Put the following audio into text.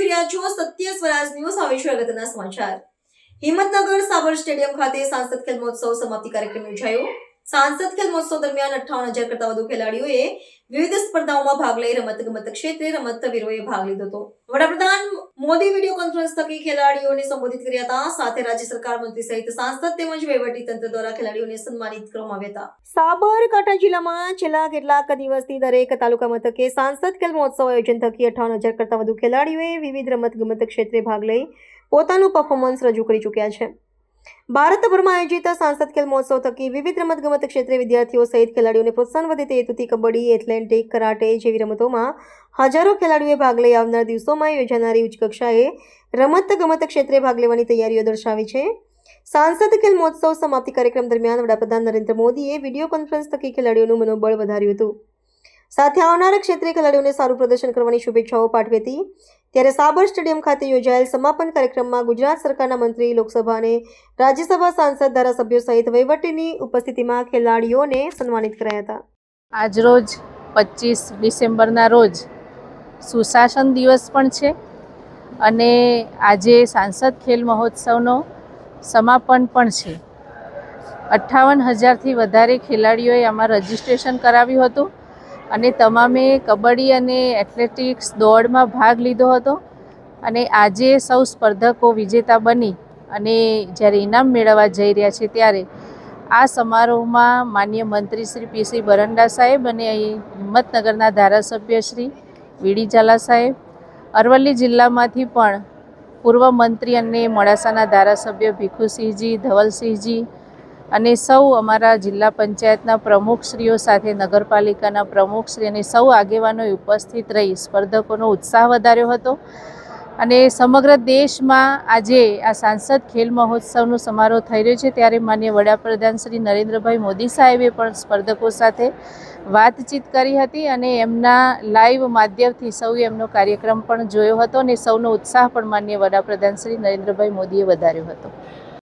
રહ્યા છો સત્ય સ્વરાજ ન્યૂઝ. હવે છે અગત્યના સમાચાર. હિંમતનગર સાબર સ્ટેડિયમ ખાતે સાંસદ ખેલ મહોત્સવ સમાપ્તિ કાર્યક્રમ યોજાયો. સાંસદ ખેલ મહોત્સવ દરમિયાન અઠાવન હજાર કરતા વધુ ખેલાડીઓએ વિવિધ સ્પર્ધાઓમાં ભાગ લઈ રમત ગમત ક્ષેત્રે રમતવીરોએ ભાગ લીધો હતો. વડાપ્રધાન મોદી વીડિયો કોન્ફરન્સ થકી ખેલાડીઓને સંબોધિત કર્યા હતા. સાથે રાજ્ય સરકાર મંત્રી સહિત સાંસદ તેમજ વહીવટી તંત્ર દ્વારા ખેલાડીઓને સન્માનિત કરવામાં આવ્યા હતા. સાબરકાંઠા જિલ્લામાં છેલ્લા કેટલાક દિવસથી દરેક તાલુકા મથકે સાંસદ ખેલ મહોત્સવ આયોજન થકી અઠાવન હજાર કરતા વધુ ખેલાડીઓએ વિવિધ રમત ગમત ક્ષેત્રે ભાગ લઈ પોતાનું પરફોર્મન્સ રજૂ કરી ચૂક્યા છે. ભારતભરમાં આયોજિત સાંસદ ખેલ મહોત્સવ થકી વિવિધ રમતગમત ક્ષેત્રે વિદ્યાર્થીઓ સહિત ખેલાડીઓને પ્રોત્સાહન વધે તે હેતુથી કબડ્ડી, એથ્લેટિક, કરાટે જેવી રમતોમાં હજારો ખેલાડીઓએ ભાગ લઈ આવનાર દિવસોમાં યોજાનારી ઉચ્ચ કક્ષાએ રમત ગમત ક્ષેત્રે ભાગ લેવાની તૈયારીઓ દર્શાવી છે. સાંસદ ખેલ મહોત્સવ સમાપ્તિ કાર્યક્રમ દરમિયાન વડાપ્રધાન નરેન્દ્ર મોદીએ વીડિયો કોન્ફરન્સ થકી ખેલાડીઓનું મનોબળ વધાર્યું હતું. સાથે આવનારા ક્ષેત્રે ખેલાડીઓને સારું પ્રદર્શન કરવાની શુભેચ્છાઓ પાઠવી હતી ત્યારે સાબર સ્ટેડિયમ ખાતે યોજાયેલ સમાપન કાર્યક્રમમાં ગુજરાત સરકારના મંત્રી, લોકસભા અને રાજ્યસભા સાંસદ, ધારાસભ્યો સહિત વહીવટીની ઉપસ્થિતિમાં ખેલાડીઓને સન્માનિત કરાયા હતા. આજરોજ પચીસ ડિસેમ્બરના રોજ સુશાસન દિવસ પણ છે અને આજે સાંસદ ખેલ મહોત્સવનો સમાપન પણ છે. અઠ્ઠાવન હજારથી વધારે ખેલાડીઓએ આમાં રજીસ્ટ્રેશન કરાવ્યું હતું. અને તમામે કબડ્ડી અને એથ્લેટિક્સ દોડમાં ભાગ લીધો હતો. અને આજે સૌ સ્પર્ધકો વિજેતા બની અને જ્યારે ઇનામ મેળવવા જઈ રહ્યા છે ત્યારે આ સમારોહમાં માન્ય મંત્રી શ્રી પીસી બરંડા સાહેબ અને હિંમતનગરના ધારાસભ્ય શ્રી વીડી ઝાલા સાહેબ, અરવલ્લી જિલ્લામાંથી પણ પૂર્વ મંત્રી અને મોડાસાના ધારાસભ્ય ભીખુસિંહજી, ધવલસિંહજી અને સૌ અમારા જિલ્લા પંચાયતના પ્રમુખશ્રીઓ સાથે નગરપાલિકાના પ્રમુખશ્રી અને સૌ આગેવાનોએ ઉપસ્થિત રહી સ્પર્ધકોનો ઉત્સાહ વધાર્યો હતો. અને સમગ્ર દેશમાં આજે આ સાંસદ ખેલ મહોત્સવનો સમારોહ થઈ રહ્યો છે. ત્યારે માન્ય વડાપ્રધાન શ્રી નરેન્દ્રભાઈ મોદી સાહેબે પણ સ્પર્ધકો સાથે વાતચીત કરી હતી અને એમના લાઈવ માધ્યમથી સૌએ એમનો કાર્યક્રમ પણ જોયો હતો અને સૌનો ઉત્સાહ પણ માન્ય વડાપ્રધાન શ્રી નરેન્દ્રભાઈ મોદીએ વધાર્યો હતો.